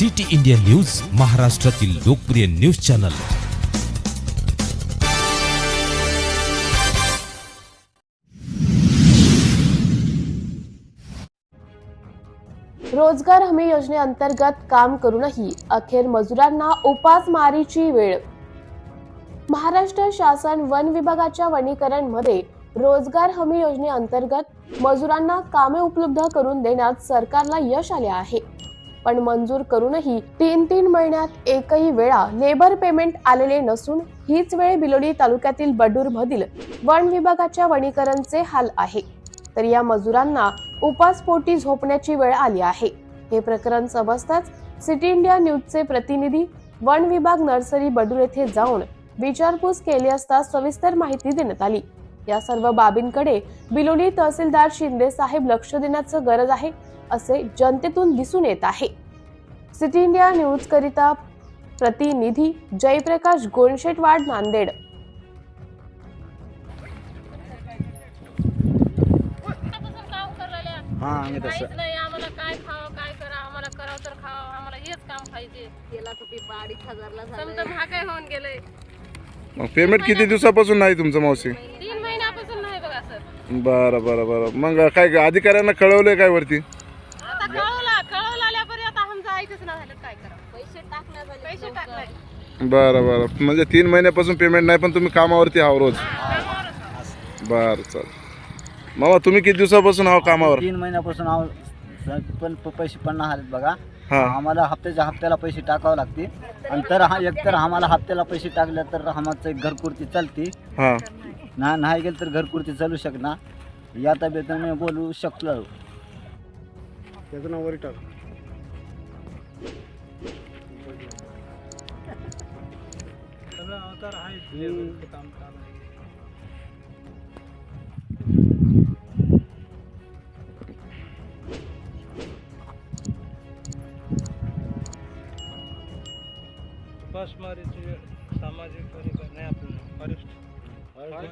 City India news महाराष्ट्रातील लोकप्रिय news channel. रोजगार हमी योजनेअंतर्गत काम करूनही अखेर मजुरांना उपासमारीची वेळ. महाराष्ट्र शासन वन विभागाच्या वनीकरणमध्ये रोजगार हमी योजनेअंतर्गत मजुरांना कामे उपलब्ध करून देण्यात सरकारला यश आले आहे. पण मंजूर करूनही तीन तीन महिन्यात एकही वेळा लेबर पेमेंट आलेले नसून हीच वेळ बिलोली तालुक्यातील बडूर मधील वन विभागाच्या वनीकरणचे हाल आहे. तर या मजुरांना उपासपोटी झोपण्याची वेळ आली आहे. हे प्रकरण समजताच सिटी इंडिया न्यूजचे प्रतिनिधी वन विभाग नर्सरी बडूर येथे जाऊन विचारपूस केली असता सविस्तर माहिती देण्यात आली. या सर्व बाबींकडे बिलोली तहसीलदार शिंदे साहेब लक्ष देण्याचं गरज आहे असे जनतेतून दिसून येत आहे. सिटी इंडिया न्यूज करिता प्रतिनिधी जयप्रकाश गोनशेटवाड नांदेड. काहीच नाही आम्हाला काय खावं काय करा आम्हाला करावं तर खावं आम्हाला हेच काम पाहिजे. तेलाचं पीठ अडीच हजारला समजा झालं महागाई होऊन गेले मग पेमेंट किती दिवसापासून नाही तुमचं मावशी? बरं बरं बरं. मग काय अधिकाऱ्यांना कळवलंय काय वरती? आता कळवला कळवला आल्यापर्यंत आमचं ऐकच नाही झालं. काय करा पैसे टाकण्यात आले पैसे लवकर. टाकलाय बरं बरं. म्हणजे तीन महिन्यापासून पेमेंट नाही पण तुम्ही कामावरती आहो रोज. बरं चल मामा तुम्ही किती दिवसापासून आहो कामावर? तीन महिन्यापासून आहो. स- पण प- पैसे पन्नास आहेत बघा. हा. आम्हाला हप्त्याच्या हप्त्याला पैसे टाकावे लागते आणि तर हा एकतर आम्हाला हप्त्याला पैसे टाकले तर आम्हाला एक घरकुर्ती चालते. हा. ना नाही गेलं तर घरकुर्ती चालू शकणार. या तब्येतीने बोलू शकलो. त्याचं नाव टाक. उपासमारीची सामाजिक वनीकरण नाही आपलं फॉरेस्ट